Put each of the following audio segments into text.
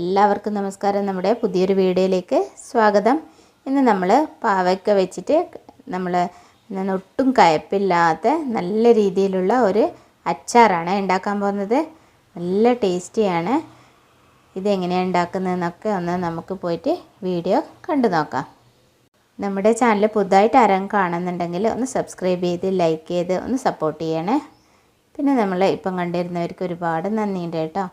എല്ലാവർക്കും നമസ്കാരം. നമ്മുടെ പുതിയൊരു വീഡിയോയിലേക്ക് സ്വാഗതം. ഇന്ന് നമ്മൾ പാവയ്ക്ക വെച്ചിട്ട് നമ്മൾ ഒട്ടും കയപ്പില്ലാത്ത നല്ല രീതിയിലുള്ള ഒരു അച്ചാറാണ് ഉണ്ടാക്കാൻ പോകുന്നത്. നല്ല ടേസ്റ്റിയാണ്. ഇതെങ്ങനെയാണ് ഉണ്ടാക്കുന്നതെന്നൊക്കെ ഒന്ന് നമുക്ക് പോയിട്ട് വീഡിയോ കണ്ടു നോക്കാം. നമ്മുടെ ചാനൽ പുതുതായിട്ട് ആരും കാണുന്നുണ്ടെങ്കിൽ ഒന്ന് സബ്സ്ക്രൈബ് ചെയ്ത് ലൈക്ക് ചെയ്ത് ഒന്ന് സപ്പോർട്ട് ചെയ്യണേ. പിന്നെ നമ്മൾ ഇപ്പം കണ്ടിരുന്നവർക്ക് ഒരുപാട് നന്ദിയുണ്ട് കേട്ടോ.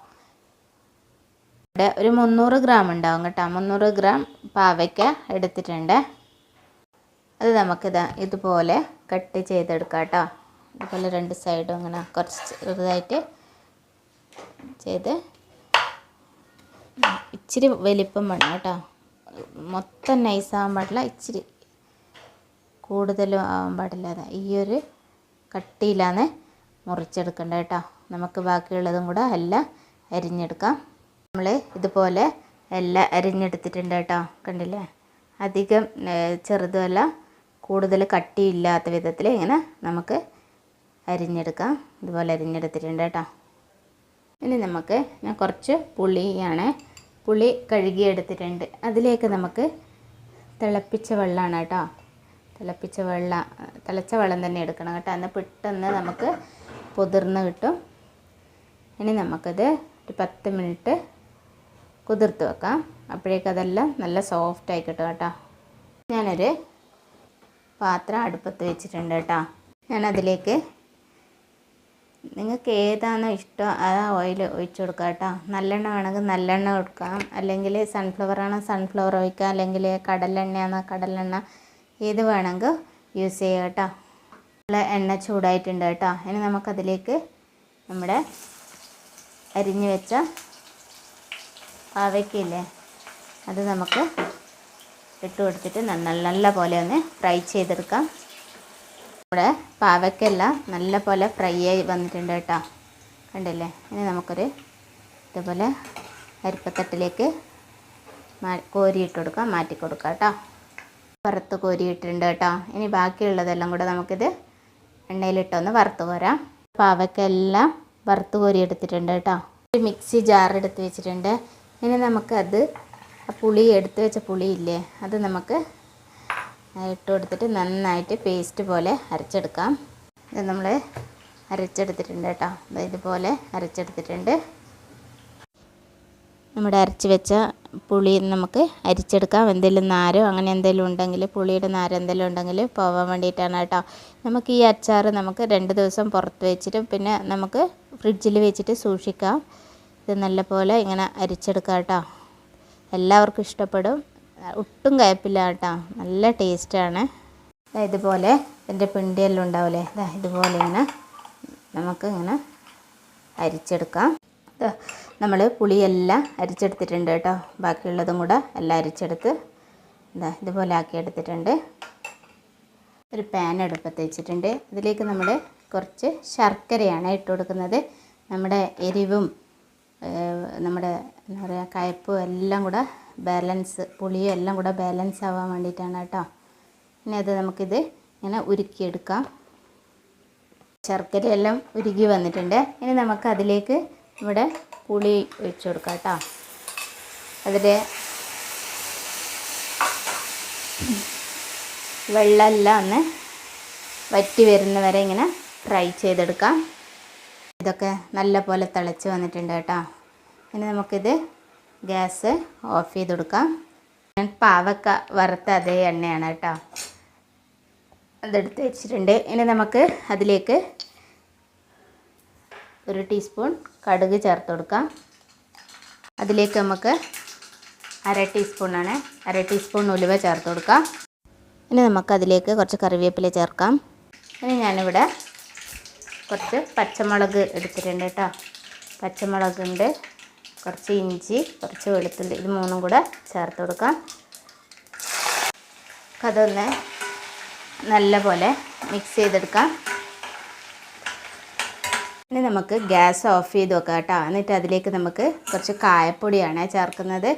ഇവിടെ ഒരു മുന്നൂറ് ഗ്രാം ഉണ്ടാവും കേട്ടോ. മുന്നൂറ് ഗ്രാം പാവയ്ക്ക എടുത്തിട്ടുണ്ട്. അത് നമുക്കിതാ ഇതുപോലെ കട്ട് ചെയ്തെടുക്കാം കേട്ടോ. ഇതുപോലെ രണ്ട് സൈഡും ഇങ്ങനെ കുറച്ച് ചെറുതായിട്ട് ചെയ്ത് ഇച്ചിരി വലിപ്പം വേണം കേട്ടോ. മൊത്തം നൈസാകാൻ പാടില്ല. ഇച്ചിരി കൂടുതലും ആവാൻ പാടില്ല. അതാ ഈ ഒരു കട്ടിയിലാണ് മുറിച്ചെടുക്കേണ്ടത് കേട്ടോ. നമുക്ക് ബാക്കിയുള്ളതും കൂടെ എല്ലാം അരിഞ്ഞെടുക്കാം. നമ്മൾ ഇതുപോലെ എല്ലാം അരിഞ്ഞെടുത്തിട്ടുണ്ട് കേട്ടോ കണ്ടില്ലേ? അധികം ചെറുതുമല്ല കൂടുതൽ കട്ടിയില്ലാത്ത വിധത്തിൽ ഇങ്ങനെ നമുക്ക് അരിഞ്ഞെടുക്കാം. ഇതുപോലെ അരിഞ്ഞെടുത്തിട്ടുണ്ട് കേട്ടോ. ഇനി നമുക്ക് ഞാൻ കുറച്ച് പുളിയാണ് പുളി കഴുകിയെടുത്തിട്ടുണ്ട്. അതിലേക്ക് നമുക്ക് തിളപ്പിച്ച വെള്ളമാണ് കേട്ടോ. തിളപ്പിച്ച വെള്ളം തിളച്ച വെള്ളം തന്നെ എടുക്കണം കേട്ടോ. എന്നാൽ പെട്ടെന്ന് നമുക്ക് പൊതിർന്ന് കിട്ടും. ഇനി നമുക്കത് ഒരു പത്ത് മിനിറ്റ് കുതിർത്ത് വെക്കാം. അപ്പോഴേക്കും അതെല്ലാം നല്ല സോഫ്റ്റായി കിട്ടും കേട്ടോ. ഞാനൊരു പാത്രം അടുപ്പത്ത് വെച്ചിട്ടുണ്ട് കേട്ടോ. ഞാനതിലേക്ക് നിങ്ങൾക്ക് ഏതാണോ ഇഷ്ടം ആ ഓയിൽ ഒഴിച്ചു കൊടുക്കുക കേട്ടോ. നല്ലെണ്ണ വേണമെങ്കിൽ നല്ലെണ്ണ കൊടുക്കാം. അല്ലെങ്കിൽ സൺഫ്ലവർ ആണോ സൺഫ്ലവർ ഒഴിക്കാം. അല്ലെങ്കിൽ കടലെണ്ണയാണോ കടലെണ്ണ. ഏത് വേണമെങ്കിൽ യൂസ് ചെയ്യുക കേട്ടോ. നല്ല എണ്ണ ചൂടായിട്ടുണ്ട് കേട്ടോ. ഇനി നമുക്കതിലേക്ക് നമ്മുടെ അരിഞ്ഞു വെച്ച പാവയ്ക്കില്ലേ അത് നമുക്ക് ഇട്ട് കൊടുത്തിട്ട് നല്ല നല്ല പോലെ ഒന്ന് ഫ്രൈ ചെയ്തെടുക്കാം. നമ്മുടെ പാവയ്ക്കെല്ലാം നല്ല പോലെ ഫ്രൈ ആയി വന്നിട്ടുണ്ട് കേട്ടോ. കണ്ടില്ലേ? ഇനി നമുക്കൊരു ഇതുപോലെ അരിപ്പത്തട്ടിലേക്ക് മാ കോരിയിട്ട് കൊടുക്കാം മാറ്റി കൊടുക്കാം കേട്ടോ. വറുത്ത് കോരിയിട്ടുണ്ട് കേട്ടോ. ഇനി ബാക്കിയുള്ളതെല്ലാം കൂടെ നമുക്കിത് എണ്ണയിലിട്ടൊന്ന് വറുത്ത് കോരാം. പാവയ്ക്കെല്ലാം വറുത്ത് കോരി എടുത്തിട്ടുണ്ട് കേട്ടോ. ഒരു മിക്സി ജാർ എടുത്ത് വെച്ചിട്ടുണ്ട്. ഇനി നമുക്കത് പുളി എടുത്തു വെച്ച പുളിയില്ലേ അത് നമുക്ക് ഇട്ട് കൊടുത്തിട്ട് നന്നായിട്ട് പേസ്റ്റ് പോലെ അരച്ചെടുക്കാം. ഇത് നമ്മൾ അരച്ചെടുത്തിട്ടുണ്ട് കേട്ടോ. ഇതുപോലെ അരച്ചെടുത്തിട്ടുണ്ട്. നമ്മുടെ അരച്ച് വെച്ച പുളി നമുക്ക് അരിച്ചെടുക്കാം. എന്തെങ്കിലും നാരോ അങ്ങനെ എന്തെങ്കിലും ഉണ്ടെങ്കിൽ പുളിയുടെ നാരോ എന്തെങ്കിലും ഉണ്ടെങ്കിൽ പോവാൻ വേണ്ടിയിട്ടാണ് കേട്ടോ. നമുക്ക് ഈ അച്ചാർ നമുക്ക് രണ്ട് ദിവസം പുറത്ത് വെച്ചിട്ട് പിന്നെ നമുക്ക് ഫ്രിഡ്ജിൽ വെച്ചിട്ട് സൂക്ഷിക്കാം. ഇത് നല്ലപോലെ ഇങ്ങനെ അരിച്ചെടുക്കാം കേട്ടോ. എല്ലാവർക്കും ഇഷ്ടപ്പെടും. ഒട്ടും കയപ്പില്ല കേട്ടോ. നല്ല ടേസ്റ്റാണ്. ഇതുപോലെ ഇതിന്റെ പിണ്ടിയെല്ലാം ഉണ്ടാവില്ലേ? ഇതുപോലെ ഇങ്ങനെ നമുക്ക് ഇങ്ങനെ അരിച്ചെടുക്കാം നമ്മൾ പുളിയെല്ലാം അരിച്ചെടുത്തിട്ടുണ്ട് കേട്ടോ. ബാക്കിയുള്ളതും കൂടെ എല്ലാം അരിച്ചെടുത്ത് ഇതാ ഇതുപോലെ ആക്കി എടുത്തിട്ടുണ്ട് ഒരു പാൻ അടുപ്പത്ത് വെച്ചിട്ടുണ്ട്. ഇതിലേക്ക് നമ്മൾ കുറച്ച് ശർക്കരയാണ് ഇട്ട് കൊടുക്കുന്നത് നമ്മുടെ എരിവും നമ്മുടെ എന്താ പറയുക കയ്പ്പും എല്ലാം കൂടെ ബാലൻസ് പുളിയും എല്ലാം കൂടെ ബാലൻസ് ആവാൻ വേണ്ടിയിട്ടാണ് കേട്ടോ. ഇനി അത് നമുക്കിത് ഇങ്ങനെ ഉരുക്കിയെടുക്കാം. ശർക്കരയെല്ലാം ഉരുകി വന്നിട്ടുണ്ട്. ഇനി നമുക്ക് അതിലേക്ക് ഇവിടെ പുളി ഒഴിച്ചു കൊടുക്കാം കേട്ടോ. അതിൽ വെള്ളമെല്ലാം ഒന്ന് വറ്റി വരുന്നവരെ ഇങ്ങനെ ഫ്രൈ ചെയ്തെടുക്കാം. ഇതൊക്കെ നല്ല പോലെ തിളച്ച് വന്നിട്ടുണ്ട് കേട്ടോ. ഇനി നമുക്കിത് ഗ്യാസ് ഓഫ് ചെയ്ത് കൊടുക്കാം. ഞാൻ പാവക്ക വറുത്ത അതേ എണ്ണയാണ് കേട്ടോ. അതെടുത്ത് വെച്ചിട്ടുണ്ട്. ഇനി നമുക്ക് അതിലേക്ക് ഒരു ടീസ്പൂൺ കടുക് ചേർത്ത് കൊടുക്കാം. അതിലേക്ക് നമുക്ക് അര ടീസ്പൂണാണ് അര ടീസ്പൂൺ ഉലുവ ചേർത്ത് കൊടുക്കാം. ഇനി നമുക്ക് അതിലേക്ക് കുറച്ച് കറിവേപ്പില ചേർക്കാം. ഇനി ഞാനിവിടെ കുറച്ച് പച്ചമുളക് എടുത്തിട്ടുണ്ട് കേട്ടോ. പച്ചമുളകുണ്ട് കുറച്ച് ഇഞ്ചി കുറച്ച് വെളുത്തുള്ളി ഇത് മൂന്നും കൂടെ ചേർത്ത് കൊടുക്കാം. അതൊന്ന് നല്ല പോലെ മിക്സ് ചെയ്തെടുക്കാം. ഇനി നമുക്ക് ഗ്യാസ് ഓഫ് ചെയ്ത് വെക്കാം കേട്ടോ. എന്നിട്ട് അതിലേക്ക് നമുക്ക് കുറച്ച് കായപ്പൊടിയാണ് ചേർക്കുന്നത്.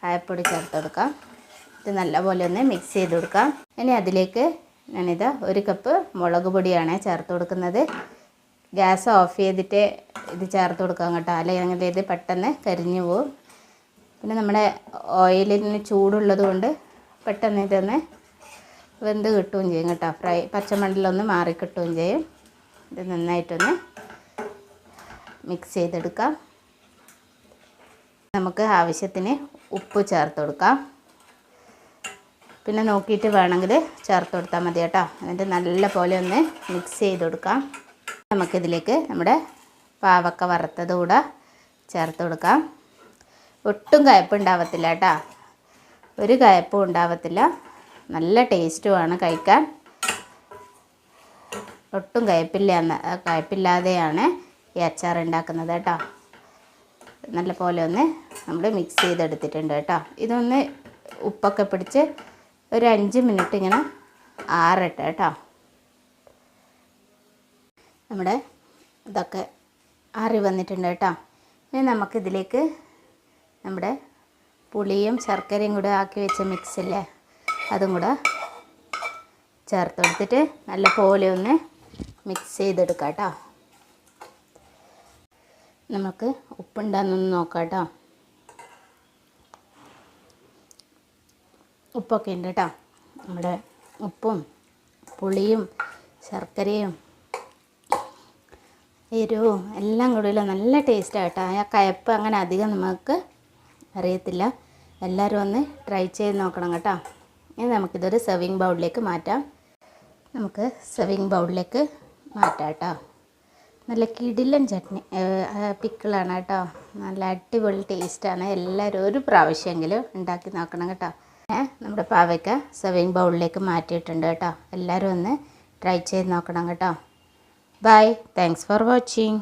കായപ്പൊടി ചേർത്ത് കൊടുക്കാം. ഇത് നല്ലപോലെ ഒന്ന് മിക്സ് ചെയ്ത് കൊടുക്കാം. ഇനി അതിലേക്ക് ഞാനിത് ഒരു കപ്പ് മുളക് പൊടിയാണ് ചേർത്ത് കൊടുക്കുന്നത്. ഗ്യാസ് ഓഫ് ചെയ്തിട്ട് ഇത് ചേർത്ത് കൊടുക്കാം കേട്ടോ. അല്ലെങ്കിൽ ഇത് പെട്ടെന്ന് കരിഞ്ഞു പോവും. പിന്നെ നമ്മുടെ ഓയിലിന് ചൂടുള്ളത് കൊണ്ട് പെട്ടെന്ന് ഇതൊന്ന് വെന്ത് കിട്ടുകയും ചെയ്യും കേട്ടോ. ഫ്രൈ പച്ചമണ്ടലൊന്ന് മാറി കിട്ടുകയും ചെയ്യും. ഇത് നന്നായിട്ടൊന്ന് മിക്സ് ചെയ്തെടുക്കാം. നമുക്ക് ആവശ്യത്തിന് ഉപ്പ് ചേർത്ത് കൊടുക്കാം. പിന്നെ നോക്കിയിട്ട് വേണമെങ്കിൽ ചേർത്ത് കൊടുത്താൽ മതി കേട്ടോ. എന്നിട്ട് നല്ല പോലെ ഒന്ന് മിക്സ് ചെയ്ത് കൊടുക്കാം. നമുക്കിതിലേക്ക് നമ്മുടെ പാവക്ക വറുത്തത് കൂടെ ചേർത്ത് കൊടുക്കാം. ഒട്ടും കയപ്പുണ്ടാവത്തില്ല കേട്ടോ. ഒരു കയപ്പും ഉണ്ടാവത്തില്ല. നല്ല ടേസ്റ്റുമാണ് കഴിക്കാൻ. ഒട്ടും കയപ്പില്ല കയപ്പില്ലാതെയാണ് ഈ അച്ചാർ ഉണ്ടാക്കുന്നത് കേട്ടോ. നല്ല പോലെ ഒന്ന് നമ്മൾ മിക്സ് ചെയ്തെടുത്തിട്ടുണ്ട് കേട്ടോ. ഇതൊന്ന് ഉപ്പൊക്കെ പിടിച്ച് ഒരു അഞ്ച് മിനിറ്റ് ഇങ്ങനെ ആറട്ടെ കേട്ടോ. നമ്മുടെ ഇതൊക്കെ ആറി വന്നിട്ടുണ്ട് കേട്ടോ. ഇനി നമുക്കിതിലേക്ക് നമ്മുടെ പുളിയും ശർക്കരയും കൂടെ ആക്കി വെച്ച മിക്സില്ലേ അതും കൂടെ ചേർത്ത് കൊടുത്തിട്ട് നല്ല പോലെ ഒന്ന് മിക്സ് ചെയ്തെടുക്കാം കേട്ടോ. നമുക്ക് ഉപ്പുണ്ടാന്നൊന്ന് നോക്കാം കേട്ടോ. ഉപ്പൊക്കെ ഉണ്ട് കേട്ടോ നമ്മുടെ ഉപ്പും പുളിയും ശർക്കരയും എരിവും എല്ലാം കൂടിയുള്ള നല്ല ടേസ്റ്റാണ് കേട്ടോ ആ കയപ്പ് അങ്ങനെ അധികം നമുക്ക് അറിയത്തില്ല. എല്ലാവരും ഒന്ന് ട്രൈ ചെയ്ത് നോക്കണം കേട്ടോ. ഇനി നമുക്കിതൊരു സെർവിങ് ബൗളിലേക്ക് മാറ്റാം. നമുക്ക് സെർവിങ് ബൗളിലേക്ക് മാറ്റാം കേട്ടോ നല്ല കിടിലൻ ചട്നി പിക്കിളാണ് കേട്ടോ നല്ല അടിപൊളി ടേസ്റ്റാണ് എല്ലാവരും ഒരു പ്രാവശ്യമെങ്കിലും ഉണ്ടാക്കി നോക്കണം കേട്ടോ. നമ്മുടെ പാവയ്ക്ക സെവിങ് ബൗളിലേക്ക് മാറ്റിയിട്ടുണ്ട് കേട്ടോ. എല്ലാവരും ഒന്ന് ട്രൈ ചെയ്ത് നോക്കണം കേട്ടോ. Bye thanks for watching